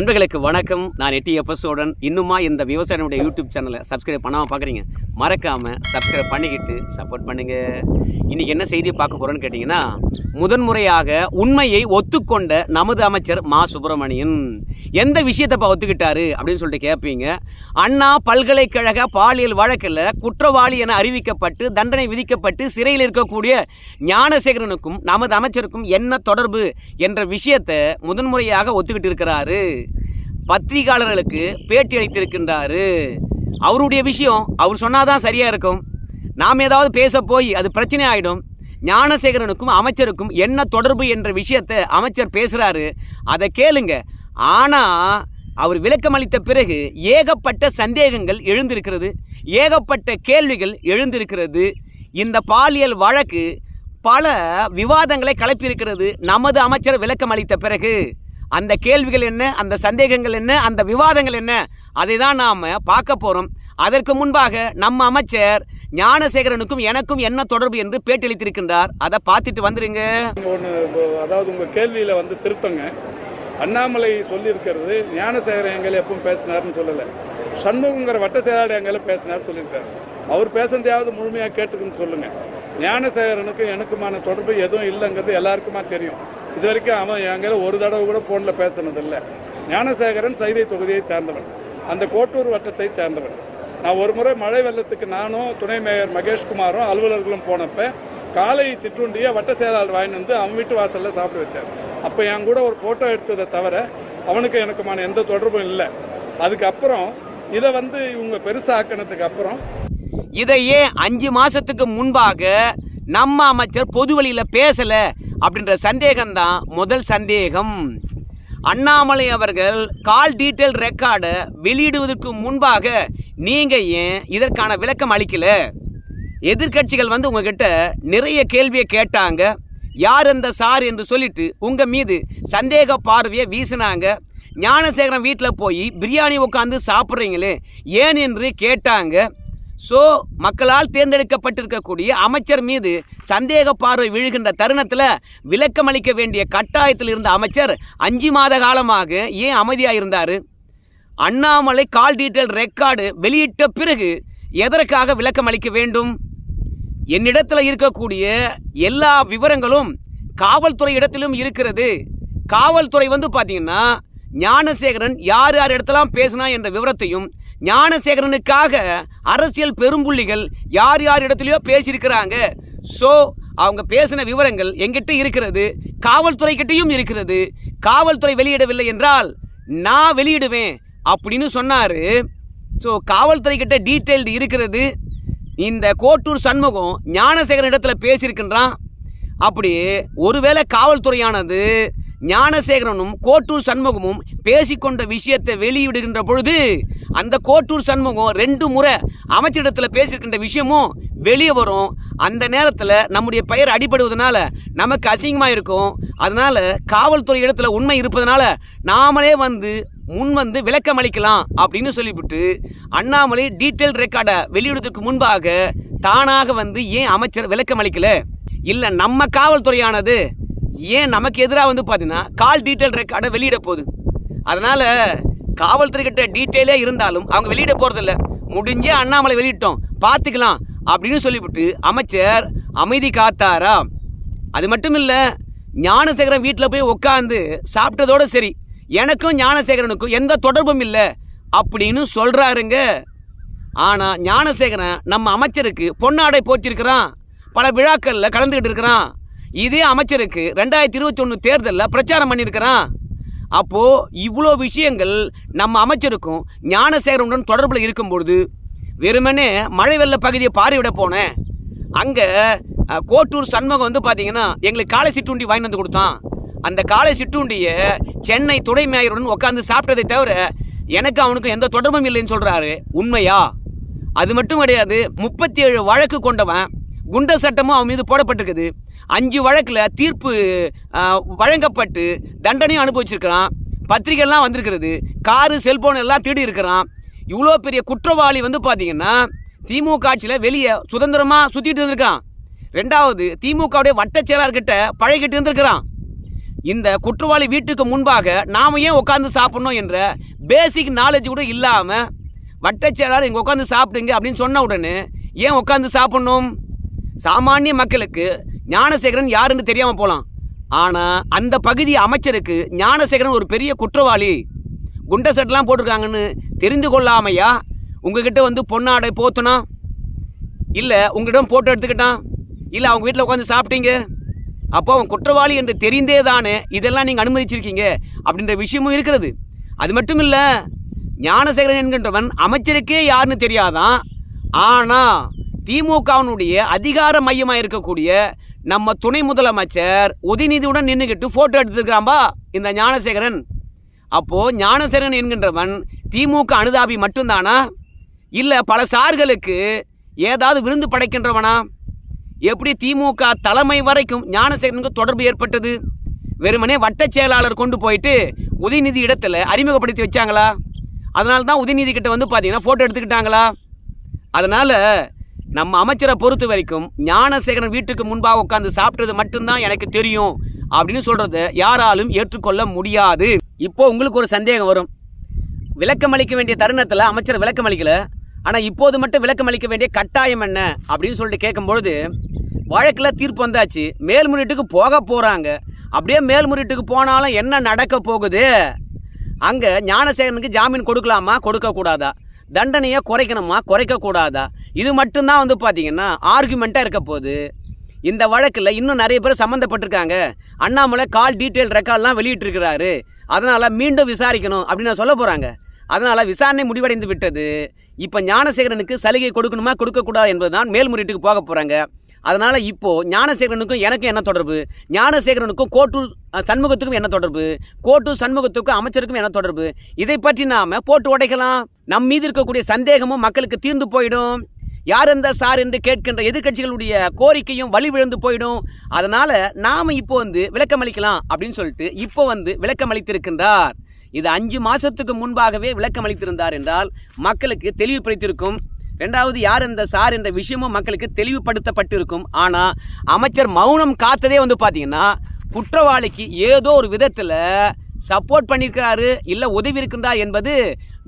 நண்பர்களுக்கு வணக்கம். நான் எட்டி எபிசோடன். இன்னுமா இந்த விவசாயினுடைய யூடியூப் சேனலை சப்ஸ்கிரைப் பண்ணாமல் பார்க்குறீங்க மறக்காமல் சப்ஸ்கிரைப் பண்ணிக்கிட்டு சப்போர்ட் பண்ணுங்கள் இன்றைக்கி என்ன செய்தி பார்க்க போகிறோன்னு கேட்டிங்கன்னா முதன்முறையாக உண்மையை ஒத்துக்கொண்ட நமது அமைச்சர் மா. சுப்பிரமணியன். எந்த விஷயத்தை ஒத்துக்கிட்டாரு அப்படின்னு சொல்லிட்டு கேட்பீங்க அண்ணா பல்கலைக்கழக பாலியல் வழக்கில் குற்றவாளி என அறிவிக்கப்பட்டு தண்டனை விதிக்கப்பட்டு சிறையில் இருக்கக்கூடிய ஞானசேகரனுக்கும் நமது அமைச்சருக்கும் என்ன தொடர்பு என்ற விஷயத்தை முதன்முறையாக ஒத்துக்கிட்டு இருக்கிறாரு. பத்திரிகையாளர்களுக்கு பேட்டி அளித்திருக்கின்றார். அவருடைய விஷயம் அவர் சொன்னாதான் சரியாக இருக்கும். நாம் ஏதாவது பேச போய் அது பிரச்சனை ஆகிடும் ஞானசேகரனுக்கும் அமைச்சருக்கும் என்ன தொடர்பு என்ற விஷயத்தை அமைச்சர் பேசுகிறாரு அதை கேளுங்க. ஆனால் அவர் விளக்கம் அளித்த பிறகு ஏகப்பட்ட சந்தேகங்கள் எழுந்திருக்கிறது. ஏகப்பட்ட கேள்விகள் எழுந்திருக்கிறது. இந்த பாலியல் வழக்கு பல விவாதங்களை கலப்பியிருக்கிறது. நமது அமைச்சர் விளக்கம் அளித்த பிறகு. அந்த கேள்விகள் என்ன அந்த சந்தேகங்கள் என்ன அந்த விவாதங்கள் என்ன அதை தான் நாம் பார்க்க போகிறோம் அதற்கு முன்பாக நம்ம அமைச்சர் ஞானசேகரனுக்கும் எனக்கும் என்ன தொடர்பு என்று பேட்டியளித்திருக்கின்றார் அதை பார்த்துட்டு வந்துருங்க. ஒன்று அதாவது உங்கள் கேள்வியில் வந்து திருத்தங்க. அண்ணாமலை சொல்லியிருக்கிறது ஞானசேகரன் எங்களை எப்பவும் பேசினார்னு சொல்லலை. சண்முகங்கிற வட்ட செயலாளர் எங்களை பேசினார் சொல்லியிருக்காரு. அவர் பேசுனதையாவது முழுமையாக கேட்டுக்குன்னு சொல்லுங்கள் ஞானசேகரனுக்கும் எனக்குமான தொடர்பு எதுவும் இல்லைங்கிறது எல்லாருக்குமா தெரியும். இது வரைக்கும் அவன் எங்களை ஒரு தடவை கூட ஃபோனில் பேசினதில்லை. ஞானசேகரன் சைதை தொகுதியை சேர்ந்தவன். அந்த கோட்டூர் வட்டத்தை சேர்ந்தவன். நான் ஒரு முறை மழை வெள்ளத்துக்கு நானும் துணை மேயர் மகேஷ்குமாரும் அலுவலர்களும் போனப்ப காலை சிற்றுண்டியை வட்ட செயலாளர் வாங்கிட்டு வந்து அவன் வீட்டு வாசலில் சாப்பிட வச்சார். அப்போ என் கூட ஒரு ஃபோட்டோ எடுத்ததை தவிர அவனுக்கு எனக்குமான எந்த தொடர்பும் இல்லை. அதுக்கப்புறம் இதை வந்து இவங்க பெருசாக்கினதுக்கு அப்புறம் இதையே அஞ்சு மாதத்துக்கு முன்பாக நம்ம அமைச்சர் பொது வழியில் பேசலை? அப்படின்ற சந்தேகம்தான் முதல் சந்தேகம். அண்ணாமலை அவர்கள் கால் டீட்டெயில் ரெக்கார்டை வெளியிடுவதற்கு முன்பாக நீங்கள் ஏன் இதற்கான விளக்கம் அளிக்கல? எதிர்க்கட்சிகள் வந்து உங்ககிட்ட நிறைய கேள்வியை கேட்டாங்க. யார் அந்த சார் என்று சொல்லிட்டு உங்கள் மீது சந்தேக பார்வையை வீசினாங்க. ஞானசேகரன் வீட்டில் போய் பிரியாணி உட்காந்து சாப்பிட்றீங்களே ஏன் என்று கேட்டாங்க. ஸோ மக்களால் தேர்ந்தெடுக்கப்பட்டிருக்கக்கூடிய அமைச்சர் மீது சந்தேக பார்வை விழுகின்ற தருணத்தில் விளக்கம் அளிக்க வேண்டிய கட்டாயத்தில் இருந்த அமைச்சர் அஞ்சு மாத காலமாக ஏன் அமைதியாக இருந்தார்? அண்ணாமலை கால் டீட்டெயில் ரெக்கார்டு வெளியிட்ட பிறகு எதற்காக விளக்கம் அளிக்க வேண்டும்? என்னிடத்தில் இருக்கக்கூடிய எல்லா விவரங்களும் காவல்துறை இடத்திலும் இருக்கிறது. காவல்துறை வந்து பார்த்தீங்கன்னா ஞானசேகரன் யார் யார் இடத்தெல்லாம் பேசினா என்ற விவரத்தையும் ஞானசேகரனுக்காக அரசியல் பெரும்புள்ளிகள் யார் யார் இடத்துலையோ பேசியிருக்கிறாங்க. ஸோ அவங்க பேசின விவரங்கள் எங்கிட்ட இருக்கிறது காவல்துறை கிட்டேயும் இருக்கிறது. காவல்துறை வெளியிடவில்லை என்றால் நான் வெளியிடுவேன் அப்படின்னு சொன்னார். ஸோ காவல்துறை கிட்ட டீட்டெயில்டு இருக்கிறது. இந்த கோட்டூர் சண்முகம் ஞானசேகரன் இடத்துல பேசியிருக்கின்றான். அப்படி ஒருவேளை காவல்துறையானது ஞானசேகரனும் கோட்டூர் சண்முகமும் பேசிக்கொண்ட விஷயத்தை வெளியிடுகின்ற பொழுது அந்த கோட்டூர் சண்முகம் ரெண்டு முறை அமைச்சரிடத்தில் பேசியிருக்கின்ற விஷயமும் வெளியே வரும். அந்த நேரத்தில் நம்முடைய பெயர் அடிபடுவதனால நமக்கு அசிங்கமாக இருக்கும் அதனால காவல்துறை இடத்துல உண்மை இருப்பதனால நாமளே வந்து முன் வந்து விளக்கம் அளிக்கலாம் அப்படின்னு சொல்லிவிட்டு அண்ணாமலை டீட்டெயில் ரெக்கார்டை வெளியிடுவதற்கு முன்பாக தானாக வந்து ஏன் அமைச்சர் விளக்கம் அளிக்கல? இல்லை நம்ம காவல்துறையானது ஏன் நமக்கு எதிராக வந்து பார்த்தீங்கன்னா கால் டீட்டெயில் ரெக்கார்டை வெளியிட போகுது. அதனால் காவல்துறை கிட்ட டீட்டெயிலே இருந்தாலும் அவங்க வெளியிட போகிறதில்ல முடிஞ்சே அண்ணாமலை வெளியிட்டோம். பார்த்துக்கலாம் அப்படின்னு சொல்லிவிட்டு அமைச்சர் அமைதி காத்தாரா? அது மட்டும் இல்லை ஞானசேகரன் வீட்டில் போய் உட்காந்து சாப்பிட்டதோட சரி. எனக்கும் ஞானசேகரனுக்கும் எந்த தொடர்பும் இல்லை அப்படின்னு சொல்கிறாருங்க ஆனால் ஞானசேகரன் நம்ம அமைச்சருக்கு பொன்னாடை போட்டிருக்கிறான். பல விழாக்களில் கலந்துக்கிட்டு இருக்கிறான். இதே அமைச்சருக்கு ரெண்டாயிரத்தி இருபத்தி ஒன்று தேர்தலில் பிரச்சாரம் பண்ணியிருக்கிறான். அப்போது இவ்வளோ விஷயங்கள் நம்ம அமைச்சருக்கும் ஞானசேகரனுடன் தொடர்பில் இருக்கும்பொழுது வெறுமனே மழை வெள்ள பகுதியை பார்வையிட போனேன். அங்கே கோட்டூர் சண்முகம் வந்து பார்த்தீங்கன்னா எங்களுக்கு காலை சிற்றுண்டி வாங்கி வந்து கொடுத்தான். அந்த காலை சிற்றுண்டியை சென்னை துணை மேயருடன் உட்காந்து சாப்பிட்டதை தவிர எனக்கு அவனுக்கும் எந்த தொடர்பும் இல்லைன்னு சொல்கிறாரு உண்மையா? அது மட்டும் கிடையாது முப்பத்தி ஏழு வழக்கு கொண்டவன் குண்ட சட்டமும் அவன் மீது போடப்பட்டிருக்குது. அஞ்சு வழக்கில் தீர்ப்பு வழங்கப்பட்டு தண்டனையும் அனுபவிச்சிருக்கிறான். பத்திரிகைலாம் வந்திருக்கிறது. காரு செல்போன் எல்லாம் திருடி இருக்கிறான். இவ்வளோ பெரிய குற்றவாளி வந்து பார்த்தீங்கன்னா திமுக ஆட்சியில் வெளியே சுதந்திரமாக சுற்றிட்டு இருந்திருக்கான். ரெண்டாவது திமுகவுடைய வட்ட செயலாளர்கிட்ட பழகிட்டு இருந்திருக்கிறான். இந்த குற்றவாளி வீட்டுக்கு முன்பாக நாம் ஏன் உட்காந்து சாப்பிட்ணும் என்ற பேசிக் நாலேஜ் கூட இல்லாமல் வட்டச்செயலாளர் இங்கே உட்காந்து சாப்பிடுங்க அப்படின்னு சொன்ன உடனே ஏன் உட்காந்து சாப்பிட்ணும்? சாமானிய மக்களுக்கு ஞானசேகரன் யாருன்னு தெரியாமல் போகலாம் ஆனால் அந்த பகுதி அமைச்சருக்கு ஞானசேகரன் ஒரு பெரிய குற்றவாளி. குண்ட செட்லாம் போட்டிருக்காங்கன்னு தெரிந்து கொள்ளாமையா? உங்ககிட்ட வந்து பொன்னாடை போத்துனா? இல்லை உங்ககிட்ட போட்டோ எடுத்துக்கிட்டான்? இல்லை அவங்க வீட்டில் உட்காந்து சாப்பிட்டீங்க? அப்போ அவன் குற்றவாளி என்று தெரிந்தே தானே இதெல்லாம் நீங்கள் அனுமதிச்சிருக்கீங்க அப்படின்ற விஷயமும் இருக்கிறது. அது மட்டும் இல்லை ஞானசேகரன் என்கின்றவன் அமைச்சருக்கே யாருன்னு தெரியாதான். ஆனால் திமுகவினுடைய அதிகார மையமாக இருக்கக்கூடிய நம்ம துணை முதலமைச்சர் உதயநிதியுடன் நின்றுக்கிட்டு ஃபோட்டோ எடுத்துருக்கிறாம்பா இந்த ஞானசேகரன். அப்போது ஞானசேகரன் என்கின்றவன் திமுக அனுதாபி மட்டும்தானா? இல்லை பல சார்களுக்கு ஏதாவது விருந்து படைக்கின்றவனா? எப்படி திமுக தலைமை வரைக்கும் ஞானசேகரனுக்கு தொடர்பு ஏற்பட்டது? வெறுமனே வட்ட செயலாளர் கொண்டு போயிட்டு உதயநிதி இடத்துல அறிமுகப்படுத்தி வச்சாங்களா? அதனால தான் உதயநிதி கிட்ட வந்து பார்த்தீங்கன்னா ஃபோட்டோ எடுத்துக்கிட்டாங்களா? அதனால் நம்ம அமைச்சரை பொறுத்த வரைக்கும் ஞானசேகரன் வீட்டுக்கு முன்பாக உட்காந்து சாப்பிட்டது மட்டும்தான் எனக்கு தெரியும் அப்படின்னு சொல்கிறத யாராலும் ஏற்றுக்கொள்ள முடியாது. இப்போ உங்களுக்கு ஒரு சந்தேகம் வரும். விளக்கம் அளிக்க வேண்டிய தருணத்தில் அமைச்சர் விளக்கம் அளிக்கல. ஆனால் இப்போது மட்டும் விளக்கம் அளிக்க வேண்டிய கட்டாயம் என்ன அப்படின்னு சொல்லிட்டு கேட்கும்பொழுது வழக்கில் தீர்ப்பு வந்தாச்சு. மேல்முறையீட்டுக்கு போக போகிறாங்க அப்படியே மேல்முறையீட்டுக்கு போனாலும் என்ன நடக்க போகுது? அங்கே ஞானசேகரனுக்கு ஜாமீன் கொடுக்கலாமா? கொடுக்கக்கூடாதா தண்டனையை குறைக்கணுமா? குறைக்கக்கூடாதா? இது மட்டும்தான் வந்து பார்த்தீங்கன்னா ஆர்குமெண்ட்டாக இருக்க போகுது. இந்த வழக்கில் இன்னும் நிறைய பேர் சம்மந்தப்பட்டிருக்காங்க அண்ணாமலை கால் டீட்டெயில் ரெக்கார்ட்லாம் வெளியிட்டிருக்கிறாரு. அதனால் மீண்டும் விசாரிக்கணும் அப்படின்னு சொல்ல போகிறாங்க அதனால் விசாரணை முடிவடைந்து விட்டது. இப்போ ஞானசேகரனுக்கு சலுகை கொடுக்கணுமா கொடுக்கக்கூடாது என்பதுதான் மேல்முறையீட்டுக்கு போக போகிறாங்க அதனால் இப்போது ஞானசேகரனுக்கும் எனக்கும் என்ன தொடர்பு? ஞானசேகரனுக்கும் கோட்டூர் சண்முகத்துக்கும் என்ன தொடர்பு? கோட்டூர் சண்முகத்துக்கும் அமைச்சருக்கும் என்ன தொடர்பு? இதை பற்றி நாம் போட்டு உடைக்கலாம். நம் மீது இருக்கக்கூடிய சந்தேகமும் மக்களுக்கு தீர்ந்து போயிடும். யார் இந்த சார் என்று கேட்கின்ற எதிர்க்கட்சிகளுடைய கோரிக்கையும் வழி விழுந்து போயிடும். அதனால் நாம் இப்போ வந்து விளக்கம் அளிக்கலாம் அப்படின்னு சொல்லிட்டு இப்போ வந்து விளக்கம் அளித்திருக்கின்றார் இது அஞ்சு மாதத்துக்கு முன்பாகவே விளக்கம் அளித்திருந்தார் என்றால் மக்களுக்கு தெளிவுபடுத்தியிருக்கும். ரெண்டாவது யார் இந்த சார் என்ற விஷயமும் மக்களுக்கு தெளிவுபடுத்தப்பட்டிருக்கும். ஆனால் அமைச்சர் மௌனம் காத்ததே வந்து பார்த்தீங்கன்னா குற்றவாளிக்கு ஏதோ ஒரு விதத்தில் சப்போர்ட் பண்ணியிருக்கிறாரு இல்லை உதவி இருக்கின்றா என்பது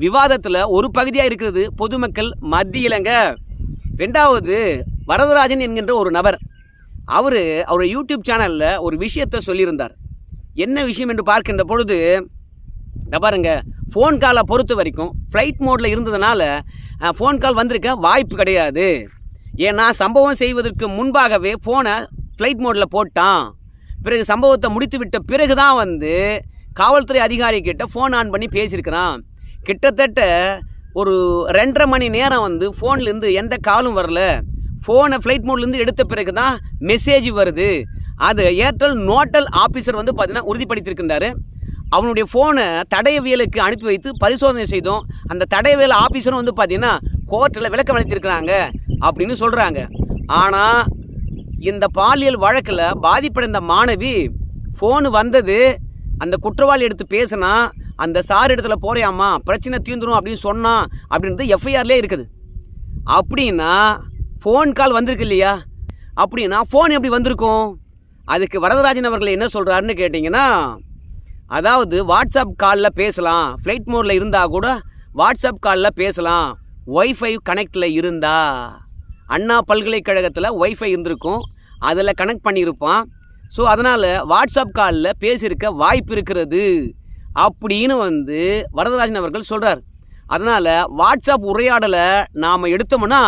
விவாதத்தில் ஒரு பகுதியாக இருக்கிறது பொதுமக்கள் மத்தியிலங்க. ரெண்டாவது வரதராஜன் என்கின்ற ஒரு நபர். அவர் அவர் யூடியூப் சேனலில் ஒரு விஷயத்தை சொல்லியிருந்தார். என்ன விஷயம் என்று பார்க்கின்ற பொழுது இந்த பாருங்க ஃபோன் காலை பொறுத்த வரைக்கும் ஃப்ளைட் மோடில் இருந்ததுனால ஃபோன் கால் வந்திருக்க வாய்ப்பு கிடையாது. ஏன்னா சம்பவம் செய்வதற்கு முன்பாகவே ஃபோனை ஃப்ளைட் மோடில் போட்டான். பிறகு சம்பவத்தை முடித்து விட்ட பிறகு தான் வந்து காவல்துறை அதிகாரி கிட்ட ஃபோன் ஆன் பண்ணி பேசியிருக்கிறான். கிட்டத்தட்ட ஒரு ரெண்டரை மணி நேரம் வந்து ஃபோன்லேருந்து எந்த காலும் வரல. ஃபோனை ஃப்ளைட் மோட்லேருந்து எடுத்த பிறகு தான் மெசேஜ் வருது. அது ஏர்டெல் நோட்டல் ஆஃபீஸர் வந்து பார்த்தீங்கன்னா உறுதிப்படுத்தியிருக்கின்றாரு. அவனுடைய ஃபோனை தடயவியலுக்கு அனுப்பி வைத்து பரிசோதனை செய்தோம். அந்த தடயவியல் ஆஃபீஸரும் வந்து பார்த்தீங்கன்னா கோர்ட்டில் விளக்கம் அளித்திருக்கிறாங்க அப்படின்னு சொல்கிறாங்க ஆனால் இந்த பாலியல் வழக்கில் பாதிப்படைந்த மாணவி ஃபோனு வந்தது அந்த குற்றவாளி எடுத்து பேசினா அந்த சார் இடத்துல போறியாம்மா பிரச்சனை தீந்துடும் அப்படின்னு சொன்னான் அப்படின்றது எஃப்ஐஆர்லேயே இருக்குது. அப்படின்னா ஃபோன் கால் வந்திருக்கு இல்லையா? அப்படின்னா ஃபோன் எப்படி வந்திருக்கும்? அதுக்கு வரதராஜன் அவர்கள் என்ன சொல்கிறாருன்னு கேட்டிங்கன்னா அதாவது வாட்ஸ்அப் காலில் பேசலாம். ஃப்ளைட் மோடில் இருந்தால் கூட வாட்ஸ்அப் காலில் பேசலாம். ஒய்ஃபை கனெக்டில் இருந்தா. அண்ணா பல்கலைக்கழகத்தில் ஒய்ஃபை இருந்திருக்கும். அதில் கனெக்ட் பண்ணியிருப்பான். ஸோ அதனால் வாட்ஸ்அப் காலில் பேசியிருக்க வாய்ப்பு இருக்கிறது. அப்படின்னு வந்து வரதராஜன் அவர்கள் சொல்கிறார் அதனால் வாட்ஸ்அப் உரையாடலை நாம் எடுத்தோம்னா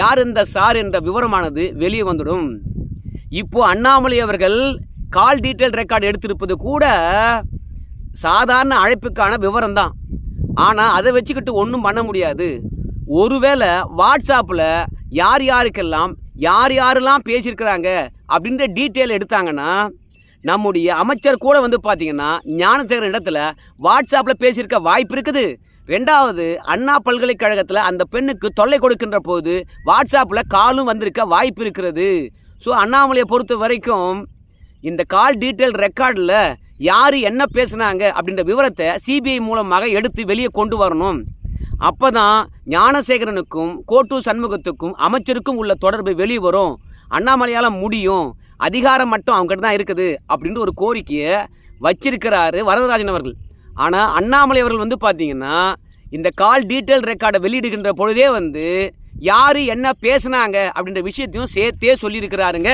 யார் இந்த சார் என்ற விவரமானது வெளியே வந்துடும். இப்போது அண்ணாமலை அவர்கள் கால் டீட்டெயில் ரெக்கார்டு எடுத்திருப்பது கூட சாதாரண அழைப்புக்கான விவரம் தான் ஆனால் அதை வச்சுக்கிட்டு ஒன்றும் பண்ண முடியாது. ஒருவேளை வாட்ஸ்அப்பில் யார் யாருக்கெல்லாம் யார் யாரெல்லாம் பேசியிருக்கிறாங்க அப்படின்ற டீட்டெயில் எடுத்தாங்கன்னா நம்முடைய அமைச்சர் கூட வந்து பார்த்தீங்கன்னா ஞானசேகரன் இடத்துல வாட்ஸ்அப்பில் பேசியிருக்க வாய்ப்பு இருக்குது. ரெண்டாவது அண்ணா பல்கலைக்கழகத்தில் அந்த பெண்ணுக்கு தொல்லை கொடுக்கின்ற போது வாட்ஸ்அப்பில் காலும் வந்திருக்க வாய்ப்பு இருக்கிறது. ஸோ அண்ணாமலையை பொறுத்த வரைக்கும் இந்த கால் டீட்டெயில் ரெக்கார்டில் யார் என்ன பேசுனாங்க அப்படின்ற விவரத்தை சிபிஐ மூலமாக எடுத்து வெளியே கொண்டு வரணும். அப்போ தான் ஞானசேகரனுக்கும் கோட்டூர் சண்முகத்துக்கும் அமைச்சருக்கும் உள்ள தொடர்பு வெளியே வரும். அண்ணாமலையால் முடியும். அதிகாரம் மட்டும் அவங்ககிட்ட தான் இருக்குது அப்படின்ற ஒரு கோரிக்கையை வச்சிருக்கிறாரு வரதராஜன் அவர்கள். ஆனால் அண்ணாமலை அவர்கள் வந்து பார்த்தீங்கன்னா இந்த கால் டீட்டெயில் ரெக்கார்டை வெளியிடுகின்ற பொழுதே வந்து யார் என்ன பேசுனாங்க அப்படின்ற விஷயத்தையும் சேர்த்தே சொல்லியிருக்கிறாருங்க.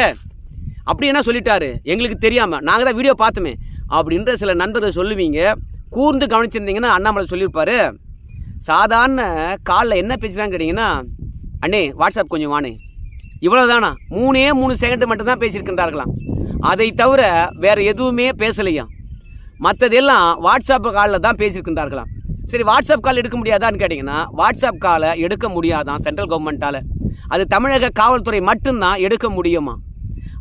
அப்படி என்ன சொல்லிட்டாரு? எங்களுக்கு தெரியாமல் நாங்கள் தான் வீடியோ பார்த்தோமே. அப்படின்ற சில நண்பர்கள் சொல்லுவீங்க. கூர்ந்து கவனிச்சிருந்தீங்கன்னா அண்ணாமலை சொல்லியிருப்பார். சாதாரண காலில் என்ன பேசுகிறான்னு கேட்டிங்கன்னா அண்ணே வாட்ஸ்அப் கொஞ்சம் வானே இவ்வளோதானா மூணே மூணு செகண்டு மட்டும்தான் பேசியிருக்கின்றார்களாம். அதை தவிர வேறு எதுவுமே பேசலையாம் மற்றதெல்லாம் வாட்ஸ்அப் காலில் தான் பேசியிருக்கின்றார்களாம். சரி வாட்ஸ்அப் கால் எடுக்க முடியாதான்னு கேட்டிங்கன்னா வாட்ஸ்அப் காலை எடுக்க முடியாதான் சென்ட்ரல் கவர்மெண்ட்டால் அது தமிழக காவல்துறை மட்டும்தான் எடுக்க முடியுமா?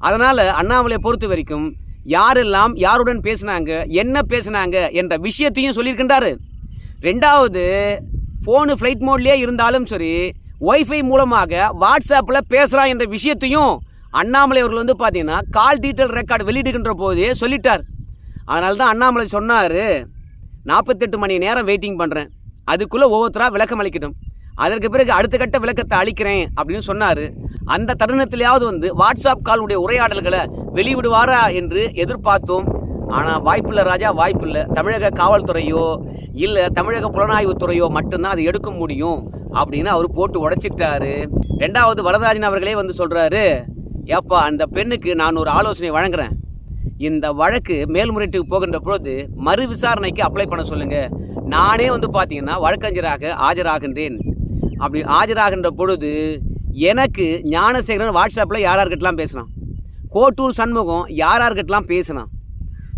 அதனால் அண்ணாமலையை பொறுத்த வரைக்கும் யாரெல்லாம் யாருடன் பேசினாங்க என்ன பேசினாங்க என்ற விஷயத்தையும் சொல்லியிருக்கின்றாரு. ரெண்டாவது ஃபோனு ஃப்ளைட் மோட்லேயே இருந்தாலும் சரி ஒய்ஃபை மூலமாக வாட்ஸ்அப்பில் பேசுகிறான் என்ற விஷயத்தையும் அண்ணாமலை அவர்கள் வந்து பார்த்தீங்கன்னா கால் டீட்டெயில் ரெக்கார்டு வெளியிடுகின்ற போதே சொல்லிட்டார். அதனால தான் அண்ணாமலை சொன்னார் நாற்பத்தெட்டு மணி நேரம் வெயிட்டிங் பண்ணுறேன் அதுக்குள்ளே ஒவ்வொருத்தராக விளக்கம் அளிக்கட்டும் அதற்கு பிறகு அடுத்த கட்ட விளக்கத்தை அளிக்கிறேன் அப்படின்னு சொன்னார். அந்த தருணத்திலேயாவது வந்து வாட்ஸ்அப் காலுடைய உரையாடல்களை வெளிவிடுவாரா என்று எதிர்பார்த்தோம். ஆனால் வாய்ப்பில்லை ராஜா வாய்ப்பில்லை. தமிழக காவல்துறையோ இல்லை தமிழக புலனாய்வுத்துறையோ மட்டும்தான் அதை எடுக்க முடியும் அப்படின்னு அவர் போட்டு உடைச்சிட்டாரு. ரெண்டாவது வரதராஜன் அவர்களே வந்து சொல்கிறாரு ஏப்பா அந்த பெண்ணுக்கு நான் ஒரு ஆலோசனை வழங்குறேன். இந்த வழக்கு மேல்முறையீட்டுக்கு போகின்ற பொழுது மறு விசாரணைக்கு அப்ளை பண்ண சொல்லுங்கள் நானே வந்து பார்த்தீங்கன்னா வழக்கறிஞராக ஆஜராகின்றேன். அப்படி ஆஜராகின்ற பொழுது எனக்கு ஞானசேகரன் வாட்ஸ்அப்பில் யார் யார்கிட்டலாம் பேசினான். கோட்டூர் சண்முகம் யார் யார்கிட்டலாம் பேசினான்.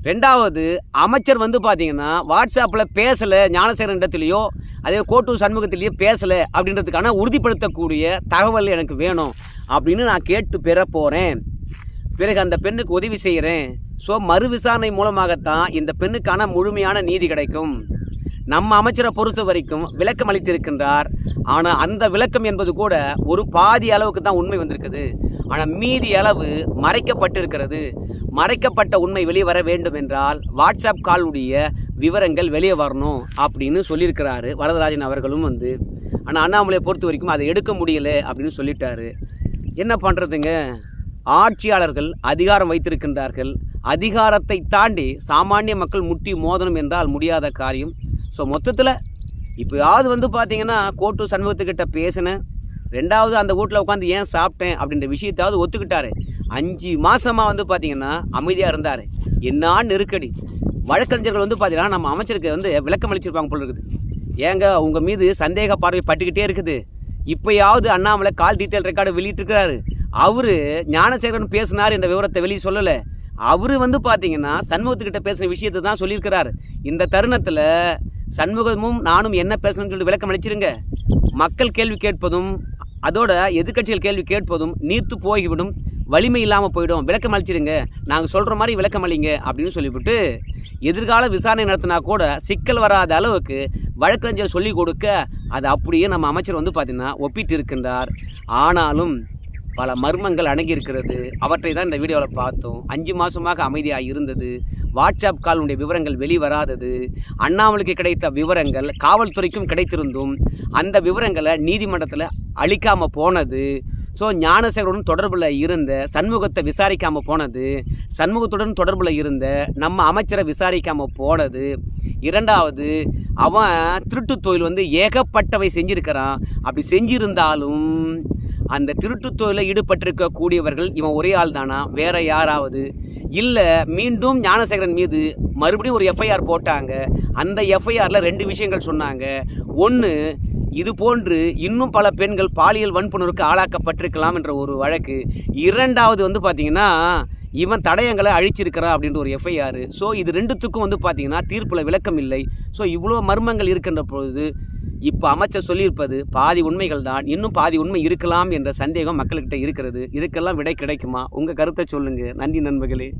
ரெண்டாவது அமைச்சர் வந்து பார்த்தீங்கன்னா வாட்ஸ்அப்பில் பேசலை ஞானசேகரன் இடத்துலையோ அதே கோட்டூர் சண்முகத்திலேயோ பேசலை அப்படின்றதுக்கான உறுதிப்படுத்தக்கூடிய தகவல் எனக்கு வேணும் அப்படின்னு நான் கேட்டு பெற போகிறேன் பிறகு அந்த பெண்ணுக்கு உதவி செய்கிறேன். ஸோ மறு விசாரணை மூலமாகத்தான் இந்த பெண்ணுக்கான முழுமையான நீதி கிடைக்கும். நம்ம அமைச்சரை பொறுத்த வரைக்கும் விளக்கம் அளித்திருக்கின்றார். ஆனால் அந்த விளக்கம் என்பது கூட ஒரு பாதி அளவுக்கு தான் உண்மை வந்திருக்குது. ஆனால் மீதி அளவு மறைக்கப்பட்டிருக்கிறது. மறைக்கப்பட்ட உண்மை வெளியே வர வேண்டும் என்றால் வாட்ஸ்அப் காலுடைய விவரங்கள் வெளியே வரணும் அப்படின்னு சொல்லியிருக்கிறாரு வரதராஜன் அவர்களும் வந்து. ஆனால் அண்ணாமலையை பொறுத்த வரைக்கும் அதை எடுக்க முடியலை அப்படின்னு சொல்லிட்டாரு. என்ன பண்ணுறதுங்க ஆட்சியாளர்கள் அதிகாரம் வைத்திருக்கின்றார்கள். அதிகாரத்தை தாண்டி சாமானிய மக்கள் முட்டி மோதணும் என்றால் முடியாத காரியம். ஸோ மொத்தத்தில் இப்போயாவது வந்து பார்த்தீங்கன்னா கோட்டு சண்முகத்துக்கிட்ட பேசினேன். ரெண்டாவது அந்த வீட்டில் உட்காந்து ஏன் சாப்பிட்டேன் அப்படின்ற விஷயத்தாவது ஒத்துக்கிட்டாரு. அஞ்சு மாதமாக வந்து பார்த்தீங்கன்னா அமைதியாக இருந்தார். என்ன நெருக்கடி. வழக்கறிஞர்கள் வந்து பார்த்தீங்கன்னா நம்ம அமைச்சருக்கு வந்து விளக்கம் அளிச்சிருப்பாங்க போல இருக்குது. ஏங்க உங்கள் மீது சந்தேக பார்வை பட்டுக்கிட்டே இருக்குது. இப்போயாவது அண்ணாமலை கால் டீட்டெயில் ரெக்கார்டு வெளியிட்டிருக்கிறாரு. அவர் ஞானசேகரன் பேசினார் என்ற விவரத்தை வெளியே சொல்லலை. அவர் வந்து பார்த்தீங்கன்னா சண்முகத்துக்கிட்ட பேசின விஷயத்தை தான் சொல்லியிருக்கிறார். இந்த தருணத்தில் சண்முகமும் நானும் என்ன பேசணும்னு சொல்லி விளக்கம் அளிச்சிருங்க. மக்கள் கேள்வி கேட்பதும் அதோட எதிர்க்கட்சிகள் கேள்வி கேட்பதும் நீர்த்து போய்விடும் வலிமை இல்லாமல் போயிடும். விளக்கம் அளிச்சிருங்க. நாங்கள் சொல்கிற மாதிரி விளக்கம் அளிங்க அப்படின்னு சொல்லிவிட்டு எதிர்கால விசாரணை நடத்தினா கூட சிக்கல் வராத அளவுக்கு வழக்கறிஞர் சொல்லிக் கொடுக்க அதை அப்படியே நம்ம அமைச்சர் வந்து பார்த்திங்கன்னா ஒப்பிட்டு இருக்கின்றார் ஆனாலும் பல மர்மங்கள் அணுகியிருக்கிறது அவற்றை தான் இந்த வீடியோவில் பார்த்தோம். அஞ்சு மாதமாக அமைதியாக இருந்தது. வாட்ஸ்அப் காலுடைய விவரங்கள் வெளிவராதது. அண்ணாமலுக்கு கிடைத்த விவரங்கள் காவல்துறைக்கும் கிடைத்திருந்தும் அந்த விவரங்களை நீதிமன்றத்தில் அளிக்காமல் போனது. ஸோ ஞானசேகருடன் தொடர்பில் இருந்த சண்முகத்தை விசாரிக்காமல் போனது சண்முகத்துடன் தொடர்பில் இருந்த நம்ம அமைச்சரை விசாரிக்காமல் போனது. இரண்டாவது அவன் திருட்டு தொழில் வந்து ஏகப்பட்டவை செஞ்சிருக்கிறான். அப்படி செஞ்சிருந்தாலும் அந்த திருட்டு தொழிலில் ஈடுபட்டிருக்கக்கூடியவர்கள் இவன் ஒரே ஆள் தானா? வேற யாராவது? இல்லை மீண்டும் ஞானசேகரன் மீது மறுபடியும் ஒரு எஃப்ஐஆர் போட்டாங்க. அந்த எஃப்ஐஆரில் ரெண்டு விஷயங்கள் சொன்னாங்க. ஒன்று இது போன்று இன்னும் பல பெண்கள் பாலியல் வன்புணர்வுக்கு ஆளாக்கப்பட்டிருக்கலாம் என்ற ஒரு வழக்கு. இரண்டாவது வந்து பார்த்தீங்கன்னா இவன் தடயங்களை அழிச்சிருக்கிறான் அப்படின்ற ஒரு எஃப்ஐஆர் ஸோ இது ரெண்டுத்துக்கும் வந்து பார்த்தீங்கன்னா தீர்ப்பில் விளக்கம் இல்லை. ஸோ இவ்வளோ மர்மங்கள் இருக்கின்ற பொழுது இப்போ அமைச்சர் சொல்லியிருப்பது பாதி உண்மைகள் தான் இன்னும் பாதி உண்மை இருக்கலாம் என்ற சந்தேகம் மக்கள்கிட்ட இருக்கிறது. இதுக்கெல்லாம் விடை கிடைக்குமா? உங்கள் கருத்தை சொல்லுங்கள் நன்றி நண்பர்களே.